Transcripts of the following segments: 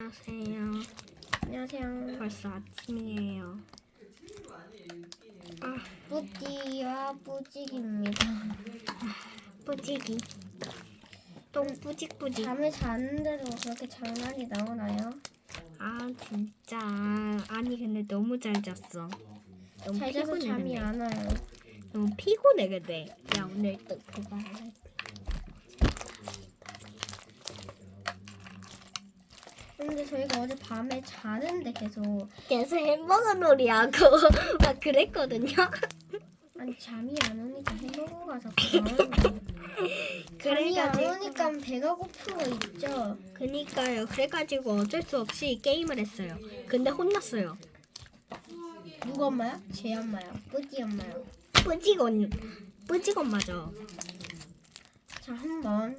안녕하세요. 안녕하세요. 벌써 아침이에요. 아, 뿌띠와 뿌직입니다. 뿌지기. 똥 뿌직뿌직. 잠을 자는데도 그렇게 장난이 나오나요? 아, 진짜. 아니, 근데 너무 잘 잤어. 너무 잘 자서 피곤해. 잠이 근데. 안 와요. 너무 피곤해, 근데. 야, 오늘 또 그거 할래. 근데 저희가 어제 밤에 자는데 계속 계속 햄버거 놀이하고 막 그랬거든요. 아니 잠이 안 오니까 햄버거가 자꾸 나오는. 잠이 안 그래가지고. 오니까 배가 고픈 거 있죠? 그니까요. 그래가지고 어쩔 수 없이 게임을 했어요. 근데 혼났어요. 누구 엄마요? 제 엄마요. 뿌띠 엄마요. 뿌직언, 뿌직언 맞아. 자 한번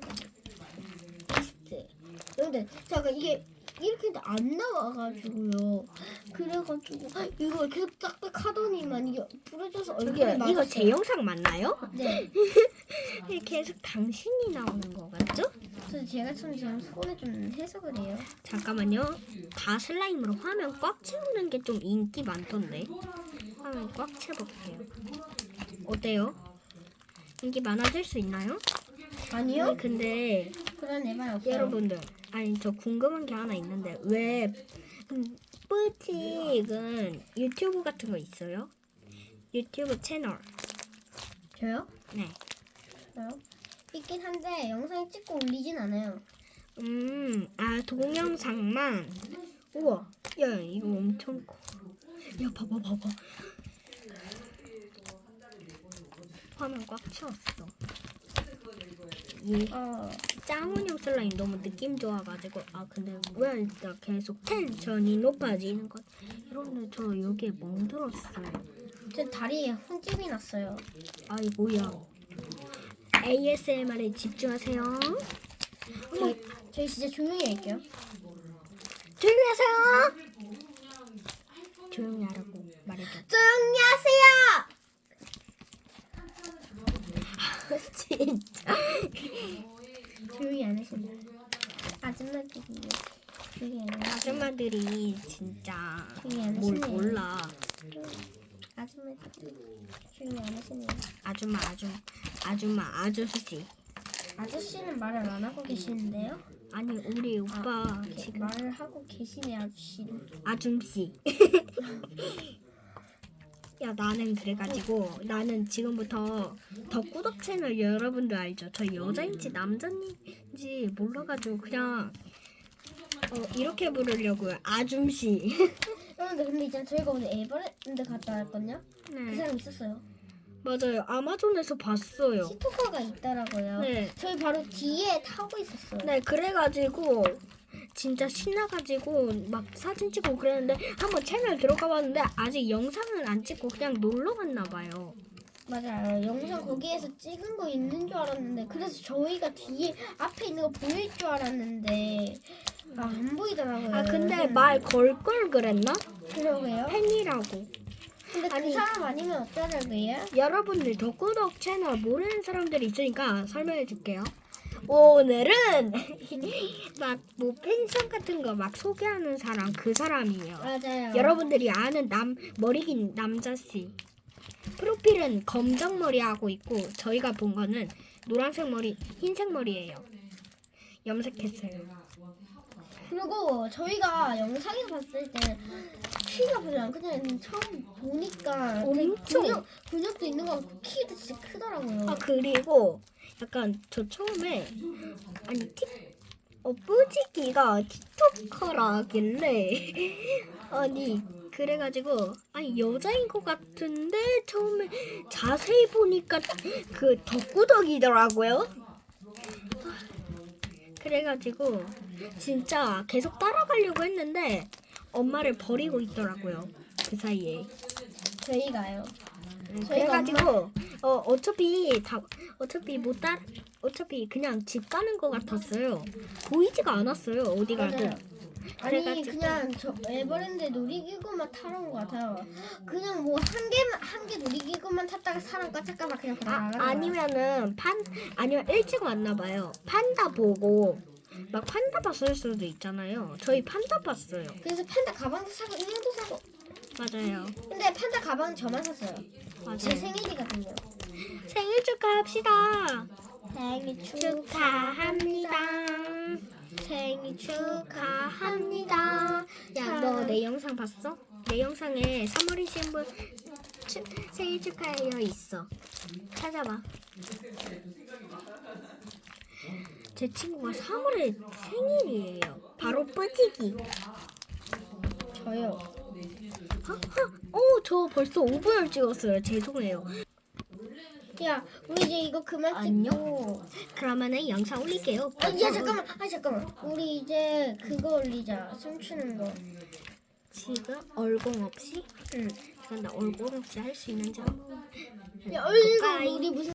테스트. 근데 잠깐 이게 이렇게 했는데 안 나와가지고요. 그래가지고 이거 계속 딱딱 하더니만 이게 부러져서 얼굴에 이게 이거 맞았어요. 제 영상 맞나요? 네. 계속 당신이 나오는 거 같죠? 그래서 제가 좀 지금 손에 좀 해서 그래요. 잠깐만요. 다 슬라임으로 화면 꽉 채우는 게 좀 인기 많던데. 화면 꽉 채볼게요. 어때요? 인기 많아질 수 있나요? 아니요? 아니, 근데 그런 애만 없어요. 여러분들, 아니 저 궁금한 게 하나 있는데 왜 음, 뿌틱은 유튜브 같은 거 있어요? 유튜브 채널. 저요? 네. 저요? 있긴 한데 영상 찍고 올리진 않아요. 음, 아 동영상만. 우와, 야 이거 엄청 커. 야 봐봐 봐봐. 화면 꽉 채웠어. 이 어, 짱은형 슬라임 너무 느낌 좋아가지고 아 근데 왜 나 계속 텐션이 높아지는 것? 여러분들 저 여기에 멍들었어요. 제 다리에 혼집이 났어요. 아이고야. ASMR에 집중하세요. 저희, 저희 진짜 조용히 할게요. 조용히 하세요. 조용히 하라고 말해줘. 조용히 하세요! 진짜. 조용히 안 하시면 아줌마들이 아줌마들이 진짜 안뭘 하시네요. 몰라. 아줌마들이 조용히 안 하시네요. 아줌마 아줌 아줌마 아저씨. 아저씨는 말을 안 하고 계시는데요? 아니 우리 오빠 이렇게 지금 말을 하고 계시네 아저씨는. 아줌씨. 야 나는 그래가지고 나는 지금부터 더 꾸덕 채널 여러분들 알죠? 저 여자인지 남자인지 몰라가지고 그냥 어, 이렇게 부르려고요. 아줌씨. 여러분들 근데 있잖아 저희가 오늘 에버랜드 갔다 왔거든요. 그 네 사람 있었어요. 맞아요. 아마존에서 봤어요. 스토커가 있더라고요. 네. 저희 바로 뒤에 타고 있었어요. 네 그래가지고 진짜 신나가지고 막 사진 찍고 그랬는데 한번 채널 들어가 봤는데 아직 영상은 안 찍고 그냥 놀러 갔나 봐요. 맞아요. 영상 거기에서 찍은 거 있는 줄 알았는데 그래서 저희가 뒤에 앞에 있는 거 보일 줄 알았는데 아, 안 보이더라고요. 아 근데. 말 걸 걸 그랬나? 그러게요. 팬이라고. 근데 아니. 그 사람 아니면 어쩌라고요? 여러분들 덕구덕 채널 모르는 사람들이 있으니까 설명해 줄게요. 오늘은 막 뭐 펜션 같은 거 막 소개하는 사람 그 사람이에요. 맞아요. 여러분들이 아는 남 머리 긴 남자 씨. 프로필은 검정 머리 하고 있고 저희가 본 거는 노란색 머리, 흰색 머리예요. 염색했어요. 그리고 저희가 영상에서 봤을 때 키가 별로 안 크잖아요. 처음 보니까 되게 엄청. 근육, 근육도 있는 거 같고 키도 진짜 크더라고요. 아 그리고 약간 저 처음에 아니 틱 어, 뿌지기가 틱토커라길래 아니 그래가지고 아니 여자인 것 같은데 처음에 자세히 보니까 그 덕구덕이더라고요. 그래가지고 진짜 계속 따라가려고 했는데 엄마를 버리고 있더라고요 그 사이에. 저희가요. 그래가지고 어 어차피 다 어차피 못따 어차피 그냥 집 가는 것 같았어요. 보이지가 않았어요 어디 가도. 맞아요. 아니 그래가지고- 그냥 저 에버랜드 놀이기구만 타러 온 것 같아요. 그냥 뭐 한 개만 한 개 놀이기구만 탔다가 사람 꽉찰까봐 그냥 그냥 아 나가는. 아니면은 판 아니면 일찍 왔나 봐요. 판다 보고 막 판다 봤을 수도 있잖아요. 저희 판다 봤어요. 그래서 판다 가방도 사고 인형도 사고. 맞아요. 근데 판다 가방 저만 샀어요. 제 맞아요. 생일이거든요. 생일 축하합시다. 생일 축하합니다. 생일 축하합니다. 야, 너 내 영상 봤어? 내 영상에 3월 25일 축- 생일 축하해요 있어. 찾아봐. 제 친구가 3월에 생일이에요. 바로 뿌지기. 저요. 오, 저 벌써 5분을 찍었어요. 죄송해요. 야, 우리 이제 이거 그만 안녕. 찍고. 그러면은 영상 올릴게요. 아, 야 잠깐만. 아 잠깐만. 우리 이제 그거 올리자. 춤추는 거. 지금 얼공 없이? 응. 잠깐 나 얼공 없이 할 수 있는지 한번 야, 얼른 가까이. 우리 무슨